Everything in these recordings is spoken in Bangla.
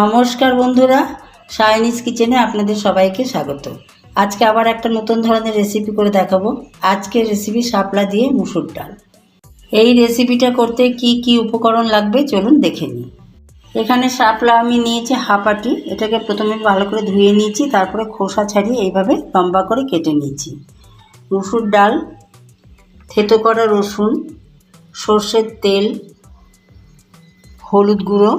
নমস্কার বন্ধুরা সায়নিস কিচেনে আপনাদের সবাইকে স্বাগত। আজকে আবার একটা নতুন ধরনের রেসিপি করে দেখাবো। আজকের রেসিপি শাপলা দিয়ে মুসুর ডাল। এই রেসিপিটা করতে কি কি উপকরণ লাগবে চলুন দেখে নিই। এখানে শাপলা আমি নিয়েছি হাফাটি এটাকে প্রথমে ভালো করে ধুয়ে নিয়েছি, তারপরে খোসা ছাড়িয়ে এইভাবে লম্বা করে কেটে নিয়েছি। মুসুর ডাল, থেতো করা রসুন, সর্ষের তেল, হলুদ গুঁড়ো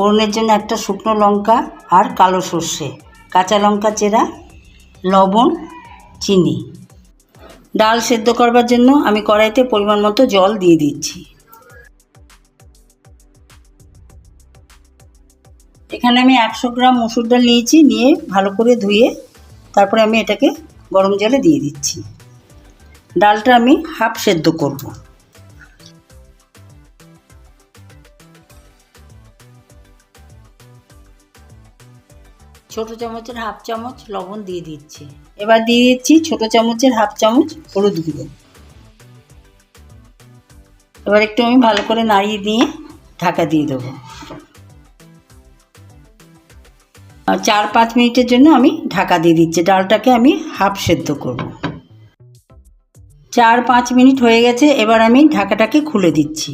ফোড়নের জন্য একটা শুকনো লঙ্কা আর কালো সর্ষে, কাঁচা লঙ্কা চেরা, লবণ, চিনি। ডাল সেদ্ধ করবার জন্য আমি কড়াইতে পরিমাণ মতো জল দিয়ে দিচ্ছি। এখানে আমি একশো গ্রাম মুসুর ডাল নিয়েছি, নিয়ে ভালো করে ধুয়ে তারপরে আমি এটাকে গরম জলে দিয়ে দিচ্ছি। ডালটা আমি হাফ সেদ্ধ করব। ছোট চামচের হাফ চামচ লবণ দিয়ে দিচ্ছি। এবার দিয়ে দিচ্ছি ছোট চামচের হাফ চামচ হলুদ গুঁড়ো। এবার একটু আমি ভালো করে নাড়িয়ে দিয়ে ঢাকা দিয়ে দেবো। চার পাঁচ মিনিটের জন্য আমি ঢাকা দিয়ে দিচ্ছি। ডালটাকে আমি হাফ সেদ্ধ করব। চার পাঁচ মিনিট হয়ে গেছে। এবার আমি ঢাকাটাকে খুলে দিচ্ছি।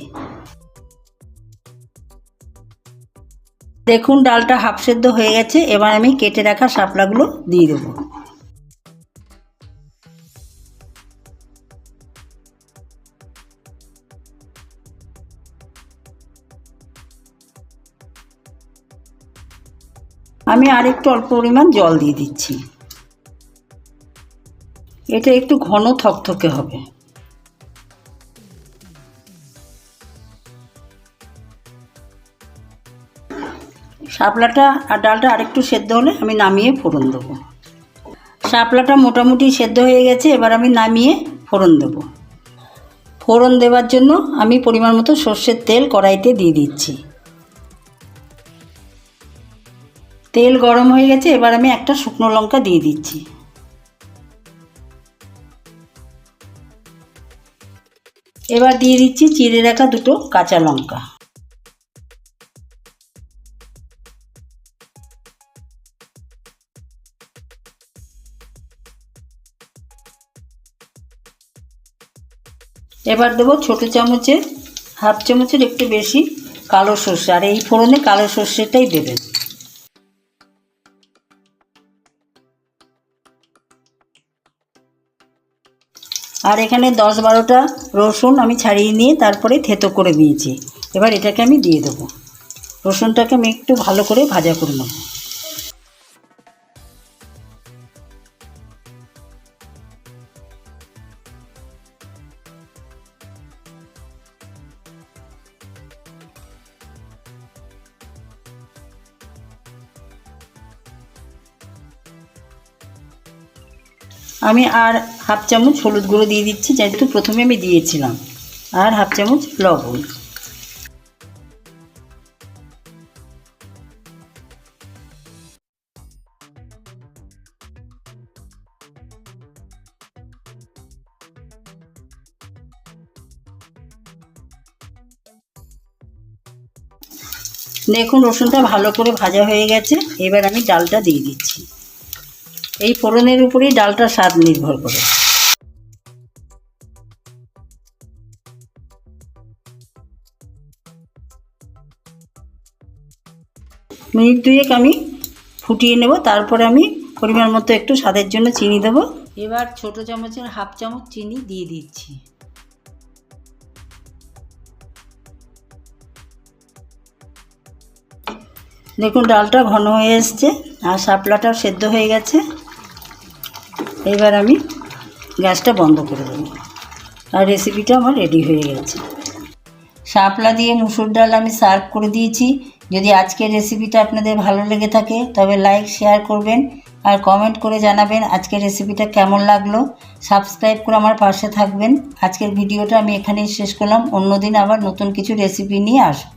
দেখুন, ডালটা হাফ সেদ্ধ হয়ে গেছে। এবার আমি কেটে রাখা শাপলাগুলো দিয়ে দেবো। আমি আর একটু অল্প পরিমাণ জল দিয়ে দিচ্ছি। এটা একটু ঘন থকথকে হবে। শাপলাটা আর ডালটা আরেকটু সেদ্ধ হলে আমি নামিয়ে ফোড়ন দেবো। শাপলাটা মোটামুটি সেদ্ধ হয়ে গেছে, এবার আমি নামিয়ে ফোড়ন দেবো। ফোড়ন দেওয়ার জন্য আমি পরিমাণ মতো সর্ষের তেল কড়াইতে দিয়ে দিচ্ছি। তেল গরম হয়ে গেছে, এবার আমি একটা শুকনো লঙ্কা দিয়ে দিচ্ছি। এবার দিয়ে দিচ্ছি চিড়ে রাখা দুটো কাঁচা লঙ্কা। এবার দেবো ছোটো চামচে, হাফ চামচের একটু বেশি কালো সর্ষে, আর এই ফোড়নে কালো সর্ষেটাই দেবেন আর এখানে দশ বারোটা রসুন আমি ছাড়িয়ে নিয়ে তারপরে থেতো করে দিয়েছি। এবার এটাকে আমি দিয়ে দেবো। রসুনটাকে আমি একটু ভালো করে ভাজা করে নেব। আমি আর হাফ চামচ হলুদ গুঁড়ো দিয়ে দিচ্ছি, যেহেতু প্রথমে আমি দিয়েছিলাম। আর হাফ চামচ লবণ। দেখুন, রসুনটা ভালো করে ভাজা হয়ে গেছে। এবার আমি ডালটা দিয়ে দিচ্ছি। এই ফোড়নের উপরেই ডালটার স্বাদ নির্ভর করে। মিনিট দুয়েক আমি ফুটিয়ে নেব, তারপরে আমি পরিমাণ মতো একটু স্বাদের জন্য চিনি দেবো। এবার ছোট চামচের হাফ চামচ চিনি দিয়ে দিচ্ছি। দেখুন, ডালটা ঘন হয়ে এসছে আর শাপলাটাও সেদ্ধ হয়ে গেছে। এবার আমি গ্যাসটা বন্ধ করে দেবো। আর রেসিপিটা আমার রেডি হয়ে গেছে। শাপলা দিয়ে মুসুর ডাল আমি সার্ভ করে দিয়েছি। যদি আজকের রেসিপিটা আপনাদের ভালো লেগে থাকে, তবে লাইক শেয়ার করবেন আর কমেন্ট করে জানাবেন আজকের রেসিপিটা কেমন লাগল। সাবস্ক্রাইব করে আমার পাশে থাকবেন। আজকের ভিডিওটা আমি এখানেই শেষ করলাম। অন্যদিন আবার নতুন কিছু রেসিপি নিয়ে আসব।